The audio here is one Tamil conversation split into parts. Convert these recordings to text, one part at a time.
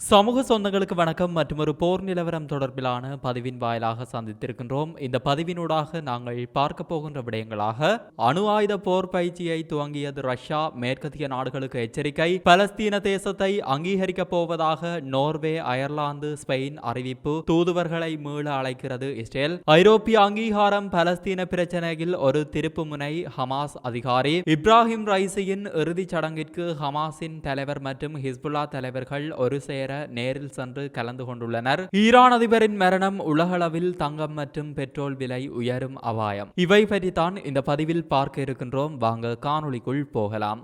சமூக சொந்தங்களுக்கு வணக்கம் மற்றும் ஒரு போர் நிலவரம் தொடர்பிலான பதிவின் வாயிலாக சந்தித்திருக்கின்றோம். இந்த பதிவினூடாக நாங்கள் பார்க்க போகின்ற விடயங்களாக அணு ஆயுத போர் பயிற்சியை துவங்கியது ரஷ்யா மேற்கத்திய நாடுகளுக்கு எச்சரிக்கை பலஸ்தீன தேசத்தை அங்கீகரிக்கப் போவதாக நோர்வே அயர்லாந்து ஸ்பெயின் அறிவிப்பு தூதுவர்களை மீள அழைக்கிறது இஸ்ரேல். ஐரோப்பிய அங்கீகாரம் பலஸ்தீன பிரச்சனையில் ஒரு திருப்புமுனை ஹமாஸ் அதிகாரி. இப்ராஹிம் ரைசியின் இறுதிச் சடங்கிற்கு ஹமாஸின் தலைவர் மற்றும் ஹிஸ்புல்லா தலைவர்கள் ஒரு செயல் சேர நேரில் சென்று கலந்து கொண்டுள்ளனர். ஈரான் அதிபரின் மரணம் உலகளவில் தங்கம் மற்றும் பெட்ரோல் விலை உயரும் அபாயம். இவை பற்றி தான் இந்த பதிவில் பார்க்க இருக்கின்றோம். வாங்க காணொளிக்குள் போகலாம்.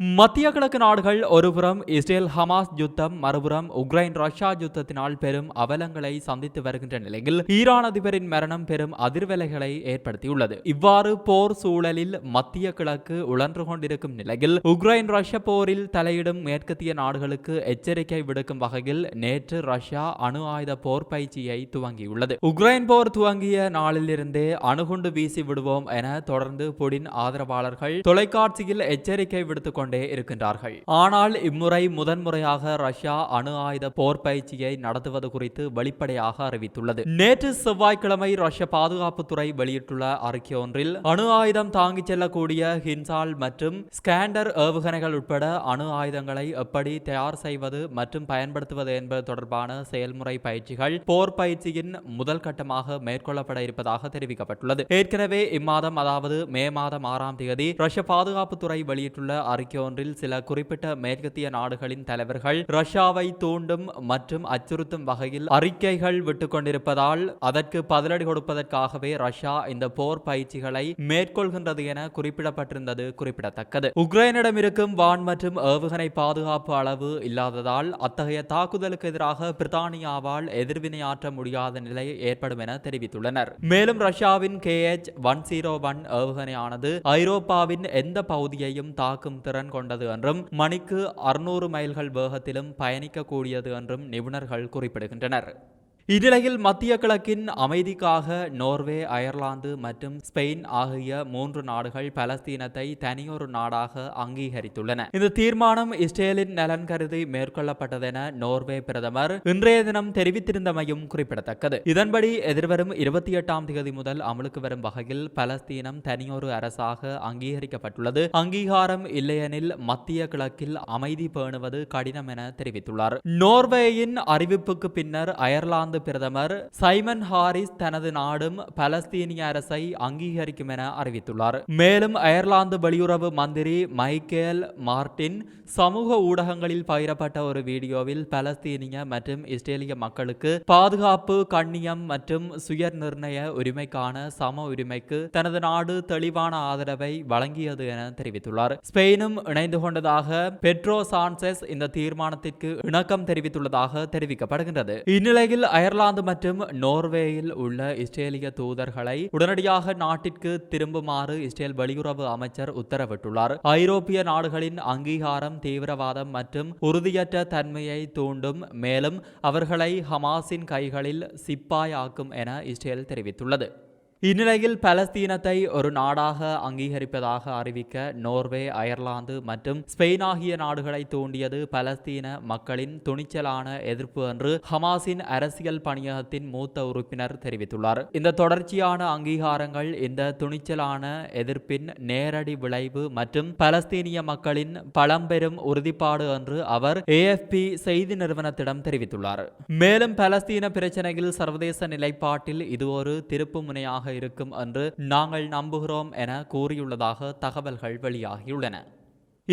மத்திய கிழக்கு நாடுகள் ஒருபுறம் இஸ்ரேல் ஹமாஸ் யுத்தம் மறுபுறம் உக்ரைன் ரஷ்யா யுத்தத்தினால் பெரும் அவலங்களை சந்தித்து வருகின்ற நிலையில் ஈரான் அதிபரின் மரணம் பெரும் அதிர்வலைகளை ஏற்படுத்தியுள்ளது. இவ்வாறு போர் சூழலில் மத்திய கிழக்கு உழன்று கொண்டிருக்கும் நிலையில் உக்ரைன் ரஷ்ய போரில் தலையிடும் மேற்கத்திய நாடுகளுக்கு எச்சரிக்கை விடுக்கும் வகையில் நேற்று ரஷ்யா அணு ஆயுத போர் பயிற்சியை துவங்கியுள்ளது. உக்ரைன் போர் துவங்கிய நாளிலிருந்தே அணுகுண்டு வீசி விடுவோம் என தொடர்ந்து புடின் ஆதரவாளர்கள் தொலைக்காட்சியில் எச்சரிக்கை விடுத்துக் கொண்டே இருக்கின்றார்கள். ஆனால் இம்முறை முதன்முறையாக ரஷ்யா அணு ஆயுத போர் பயிற்சியை நடத்துவது குறித்து வெளிப்படையாக அறிவித்துள்ளது. நேற்று செவ்வாய்க்கிழமை ரஷ்ய பாதுகாப்புத்துறை வெளியிட்டுள்ள அறிக்கை ஒன்றில் அணு ஆயுதம் தாங்கிச் செல்லக்கூடிய ஹின்சால் மற்றும் ஸ்கேண்டர் ஏவுகணைகள் உட்பட அணு ஆயுதங்களை எப்படி தயார் செய்வது மற்றும் பயன்படுத்துவது என்பது தொடர்பான செயல்முறை பயிற்சிகள் போர் பயிற்சியின் முதல் கட்டமாக மேற்கொள்ளப்பட இருப்பதாக தெரிவிக்கப்பட்டுள்ளது. ஏற்கனவே இம்மாதம் அதாவது மே மாதம் ஆறாம் தேதி ரஷ்ய பாதுகாப்புத்துறை வெளியிட்டுள்ள அறிக்கை ஒன்றில் சில குறிப்பிட்ட மேற்கத்திய நாடுகளின் தலைவர்கள் ரஷ்யாவை தூண்டும் மற்றும் அச்சுறுத்தும் வகையில் அறிக்கைகள் விட்டுக் கொண்டிருப்பதால் அதற்கு பதிலடி கொடுப்பதற்காகவே ரஷ்யா இந்த போர் பயிற்சிகளை மேற்கொள்கின்றது என குறிப்பிடப்பட்டிருந்தது குறிப்பிடத்தக்கது. உக்ரைனிடம் இருக்கும் வான் மற்றும் ஏவுகணை பாதுகாப்பு அளவு இல்லாததால் அத்தகைய தாக்குதலுக்கு எதிராக பிரித்தானியாவால் எதிர்வினையாற்ற முடியாத நிலை ஏற்படும் என தெரிவித்துள்ளனர். மேலும் ரஷ்யாவின் K H one zero one ஏவுகணையானது ஐரோப்பாவின் எந்த பகுதியையும் தாக்கும் திறன் கொண்டது என்றும் மணிக்கு அறுநூறு மைல்கள் வேகத்திலும் பயணிக்கக்கூடியது என்றும் நிபுணர்கள் குறிப்பிடுகின்றனர். இந்நிலையில் மத்திய கிழக்கின் அமைதிக்காக நோர்வே அயர்லாந்து மற்றும் ஸ்பெயின் ஆகிய மூன்று நாடுகள் பலஸ்தீனத்தை தனியொரு நாடாக அங்கீகரித்துள்ளன. இந்த தீர்மானம் இஸ்ரேலின் நலன் கருதி மேற்கொள்ளப்பட்டதென நோர்வே பிரதமர் இன்றைய தினம் தெரிவித்திருந்தமையும் குறிப்பிடத்தக்கது. இதன்படி எதிர்வரும் இருபத்தி எட்டாம் தேதி முதல் அமலுக்கு வரும் வகையில் பலஸ்தீனம் தனியொரு அரசாக அங்கீகரிக்கப்பட்டுள்ளது. அங்கீகாரம் இல்லையெனில் மத்திய கிழக்கில் அமைதி பேணுவது கடினம் என தெரிவித்துள்ளார். நோர்வேயின் அறிவிப்புக்கு பின்னர் அயர்லாந்து பிரதமர் சைமன் ஹாரிஸ் தனது நாடும் பலஸ்தீனிய அரசை அங்கீகரிக்கும் என அறிவித்துள்ளார். மேலும் அயர்லாந்து வெளியுறவு மந்திரி மைக்கேல் மார்டின் சமூக ஊடகங்களில் பகிரப்பட்ட ஒரு வீடியோவில் பலஸ்தீனிய மற்றும் இஸ்ரேலிய மக்களுக்கு பாதுகாப்பு கண்ணியம் மற்றும் சுய நிர்ணய உரிமைக்கான சம உரிமைக்கு தனது நாடு தெளிவான ஆதரவை வழங்கியது என தெரிவித்துள்ளார். ஸ்பெயினும் இணைந்து கொண்டதாக பெட்ரோ சான்செஸ் இந்த தீர்மானத்திற்கு இணக்கம் தெரிவித்துள்ளதாக தெரிவிக்கப்படுகின்றது. இந்நிலையில் அயர்லாந்து மற்றும் நோர்வேயில் உள்ள இஸ்ரேலிய தூதர்களை உடனடியாக நாட்டிற்கு திரும்புமாறு இஸ்ரேல் வெளியுறவு அமைச்சர் உத்தரவிட்டுள்ளார். ஐரோப்பிய நாடுகளின் அங்கீகாரம் தீவிரவாதம் மற்றும் உறுதியற்ற தன்மையை தூண்டும் மேலும் அவர்களை ஹமாஸின் கைகளில் சிப்பாயாக்கும் என இஸ்ரேல் தெரிவித்துள்ளது. இந்நிலையில் பலஸ்தீனத்தை ஒரு நாடாக அங்கீகரிப்பதாக அறிவிக்க நோர்வே அயர்லாந்து மற்றும் ஸ்பெயின் ஆகிய நாடுகளை தூண்டியது பலஸ்தீன மக்களின் துணிச்சலான எதிர்ப்பு என்று ஹமாஸின் அரசியல் பணியகத்தின் மூத்த உறுப்பினர் தெரிவித்துள்ளார். இந்த தொடர்ச்சியான அங்கீகாரங்கள் இந்த துணிச்சலான எதிர்ப்பின் நேரடி விளைவு மற்றும் பலஸ்தீனிய மக்களின் பழம்பெரும் உறுதிப்பாடு என்று அவர் ஏஎஃப்பி செய்தி நிறுவனத்திடம் தெரிவித்துள்ளார். மேலும் பலஸ்தீன பிரச்சனையில் சர்வதேச நிலைப்பாட்டில் இது ஒரு திருப்பு முனையாக இருக்கும் என்று நாங்கள் நம்புகிறோம் என கூறியுள்ளதாக தகவல்கள் வெளியாகியுள்ளன.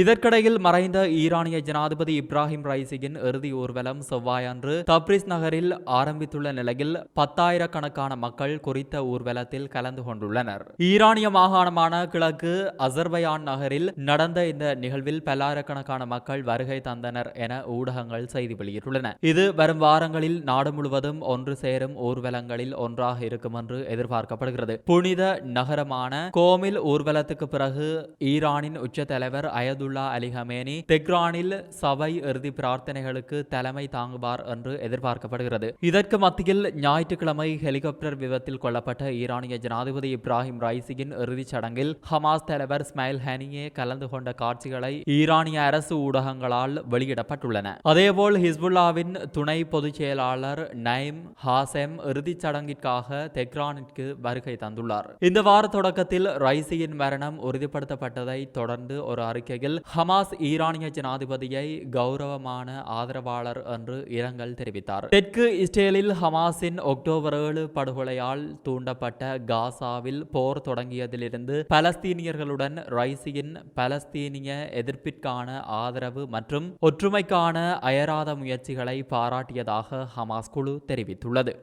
இதற்கிடையில் மறைந்த ஈரானிய ஜனாதிபதி இப்ராஹிம் ரைசியின் இறுதி ஊர்வலம் செவ்வாயன்று தப்ரிஸ் நகரில் ஆரம்பித்துள்ள நிலையில் பத்தாயிரக்கணக்கான மக்கள் குறித்த ஊர்வலத்தில் கலந்து கொண்டுள்ளனர். ஈரானிய மாகாணமான கிழக்கு அசர்பயான் நகரில் நடந்த இந்த நிகழ்வில் பல்லாயிரக்கணக்கான மக்கள் வருகை தந்தனர் என ஊடகங்கள் செய்தி வெளியிட்டுள்ளன. இது வரும் வாரங்களில் நாடு முழுவதும் ஒன்று சேரும் ஊர்வலங்களில் ஒன்றாக இருக்கும் என்று எதிர்பார்க்கப்படுகிறது. புனித நகரமான கோமில் ஊர்வலத்துக்கு பிறகு ஈரானின் உச்ச தலைவர் அயது அப்துல்லா அலி ஹமேனி தெக்ரானில் சபை இறுதி பிரார்த்தனைகளுக்கு தலைமை தாங்குவார் என்று எதிர்பார்க்கப்படுகிறது. இதற்கு மத்தியில் ஞாயிற்றுக்கிழமை ஹெலிகாப்டர் விபத்தில் கொல்லப்பட்ட ஈரானிய ஜனாதிபதி இப்ராஹிம் ரைசியின் இறுதிச் சடங்கில் ஹமாஸ் தலைவர் ஸ்மைல் ஹனியே கலந்து கொண்ட காட்சிகளை ஈரானிய அரசு ஊடகங்களால் வெளியிடப்பட்டுள்ளன. அதேபோல் ஹிஸ்புல்லாவின் துணை பொதுச் செயலாளர் நைம் ஹாசெம் இறுதிச் சடங்கிற்காக தெக்ரானிற்கு வருகை தந்துள்ளார். இந்த வார தொடக்கத்தில் ரைசியின் மரணம் உறுதிப்படுத்தப்பட்டதை தொடர்ந்து ஒரு அறிக்கையில் ஹமாஸ் ஈரானிய ஜனாதிபதியை கௌரவமான ஆதரவாளர் என்று இரங்கல் தெரிவித்தார். தெற்கு இஸ்ரேலில் ஹமாஸின் அக்டோபர் ஏழு படுகொலையால் தூண்டப்பட்ட காசாவில் போர் தொடங்கியதிலிருந்து பலஸ்தீனியர்களுடன் ரைசியின் பலஸ்தீனிய எதிர்ப்பிற்கான ஆதரவு மற்றும் ஒற்றுமைக்கான அயராத முயற்சிகளை பாராட்டியதாக ஹமாஸ் குழு தெரிவித்துள்ளது.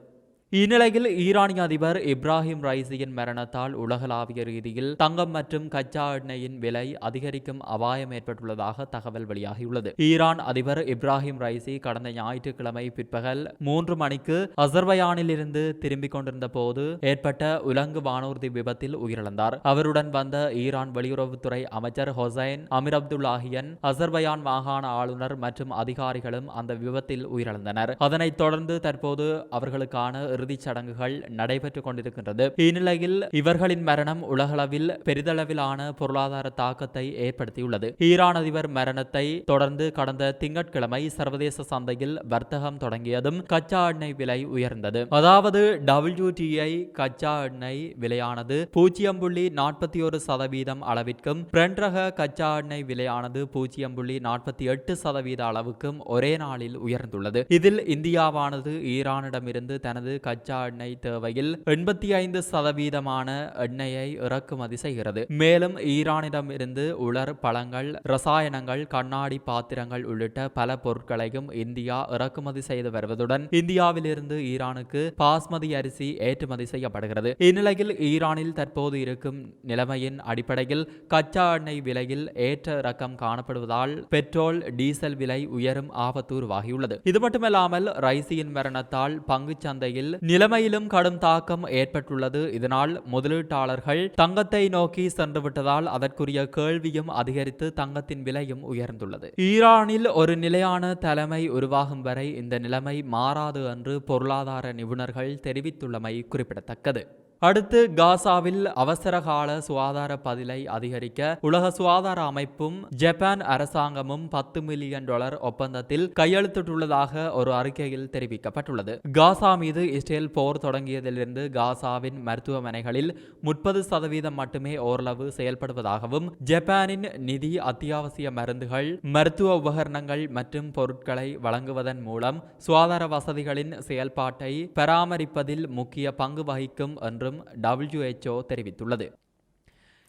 இந்நிலையில் ஈரானிய அதிபர் இப்ராஹிம் ரைசியின் மரணத்தால் உலகளாவிய ரீதியில் தங்கம் மற்றும் கச்சா எண்ணெயின் விலை அதிகரிக்கும் அபாயம் ஏற்பட்டுள்ளதாக தகவல் வெளியாகியுள்ளது. ஈரான் அதிபர் இப்ராஹிம் ரைசி கடந்த ஞாயிற்றுக்கிழமை பிற்பகல் மூன்று மணிக்கு அசர்பயானில் இருந்து திரும்பிக் கொண்டிருந்த போது ஏற்பட்ட உலங்கு வானூர்தி விபத்தில் உயிரிழந்தார். அவருடன் வந்த ஈரான் வெளியுறவுத்துறை அமைச்சர் ஹொசைன் அமீர் அப்துல்லாஹியன் அசர்பயான் மாகாண ஆளுநர் மற்றும் அதிகாரிகளும் அந்த விபத்தில் உயிரிழந்தனர். அதனைத் தொடர்ந்து தற்போது அவர்களுக்கான இறுதிச் சடங்குகள் நடைபெற்றுக் கொண்டிருக்கின்றது. இந்நிலையில் இவர்களின் மரணம் உலகளவில் பெரிதளவிலான பொருளாதார தாக்கத்தை ஏற்படுத்தியுள்ளது ஈரான் அதிபர் மரணத்தை தொடர்ந்து கடந்த திங்கட்கிழமை சர்வதேச சந்தையில் வர்த்தகம் தொடங்கியதும் கச்சா எண்ணெய் விலை உயர்ந்தது அதாவது டபிள்யூடிஐ கச்சா எண்ணெய் விலையானது பூஜ்ஜியம் புள்ளி நாற்பத்தி ஒரு சதவீதம் அளவிற்கும் பிரெண்ட் கச்சா எண்ணெய் விலையானது பூஜ்ஜியம் புள்ளி நாற்பத்தி எட்டு சதவீத அளவுக்கும் ஒரே நாளில் உயர்ந்துள்ளது இதில் இந்தியாவானது ஈரானிடமிருந்து தனது கச்சா எண்ணெய் தேவையில் எண்பத்தி ஐந்து சதவீதமான எண்ணெயை இறக்குமதி செய்கிறது. மேலும் ஈரானிடம் இருந்து உலர் பழங்கள் ரசாயனங்கள் கண்ணாடி பாத்திரங்கள் உள்ளிட்ட பல பொருட்களையும் இந்தியா இறக்குமதி செய்து வருவதுடன் இந்தியாவிலிருந்து ஈரானுக்கு பாஸ்மதி அரிசி ஏற்றுமதி செய்யப்படுகிறது. இந்நிலையில் ஈரானில் தற்போது இருக்கும் நிலைமையின் அடிப்படையில் கச்சா எண்ணெய் விலையில் ஏற்ற இறக்கம் காணப்படுவதால் பெட்ரோல் டீசல் விலை உயரும் ஆபத்து உருவாகியுள்ளது. இது மட்டுமல்லாமல் ரைசியின் மரணத்தால் பங்கு சந்தையில் நிலைமையிலும் கடும் தாக்கம் ஏற்பட்டுள்ளது. இதனால் முதலீட்டாளர்கள் தங்கத்தை நோக்கி சென்றுவிட்டதால் அதற்குரிய கேள்வியும் அதிகரித்து தங்கத்தின் விலையும் உயர்ந்துள்ளது. ஈரானில் ஒரு நிலையான தலைமை உருவாகும் வரை இந்த நிலைமை மாறாது என்று பொருளாதார நிபுணர்கள் தெரிவித்துள்ளமை குறிப்பிடத்தக்கது. அடுத்து காசாவில் அவசரகால சுகாதார பதிலை அதிகரிக்க உலக சுகாதார அமைப்பும் ஜப்பான் அரசாங்கமும் பத்து மில்லியன் டாலர் ஒப்பந்தத்தில் கையெழுத்திட்டுள்ளதாக ஒரு அறிக்கையில் தெரிவிக்கப்பட்டுள்ளது. காசா மீது இஸ்ரேல் போர் தொடங்கியதிலிருந்து காசாவின் மருத்துவமனைகளில் முப்பது சதவீதம் மட்டுமே ஓரளவு செயல்படுவதாகவும் ஜப்பானின் நிதி அத்தியாவசிய மருந்துகள் மருத்துவ உபகரணங்கள் மற்றும் பொருட்களை வழங்குவதன் மூலம் சுகாதார வசதிகளின் செயல்பாட்டை பராமரிப்பதில் முக்கிய பங்கு வகிக்கும் என்று என்றும் டபிள்யூஹெச்ஓ தெரிவித்துள்ளது.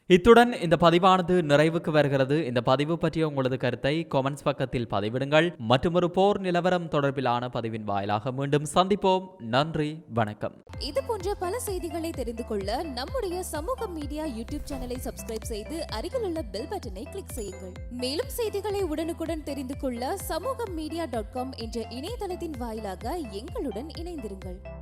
இத்துடன் இந்த பதிவானது நிறைவுக்கு வருகிறது. இந்த பதிவு பற்றிய உங்களது கருத்தை கொமெண்ட்ஸ் பக்கத்தில் பதிவிடுங்கள். மற்றொரு போர் நிலவரம் தொடர்பிலான பதிவின் வாயிலாக மீண்டும் சந்திப்போம். நன்றி வணக்கம். இது போன்ற பல செய்திகளை தெரிந்து கொள்ள நம்முடைய சமூக மீடியா யூடியூப் சேனலை சப்ஸ்கிரைப் செய்து அருகில் உள்ள பெல் பட்டனை கிளிக் செய்யுங்கள். மேலும் செய்திகளை உடனுக்குடன் தெரிந்து கொள்ள சமூக மீடியா டாட் காம் என்ற இணையதளத்தின் வாயிலாக எங்களுடன் இணைந்திருங்கள்.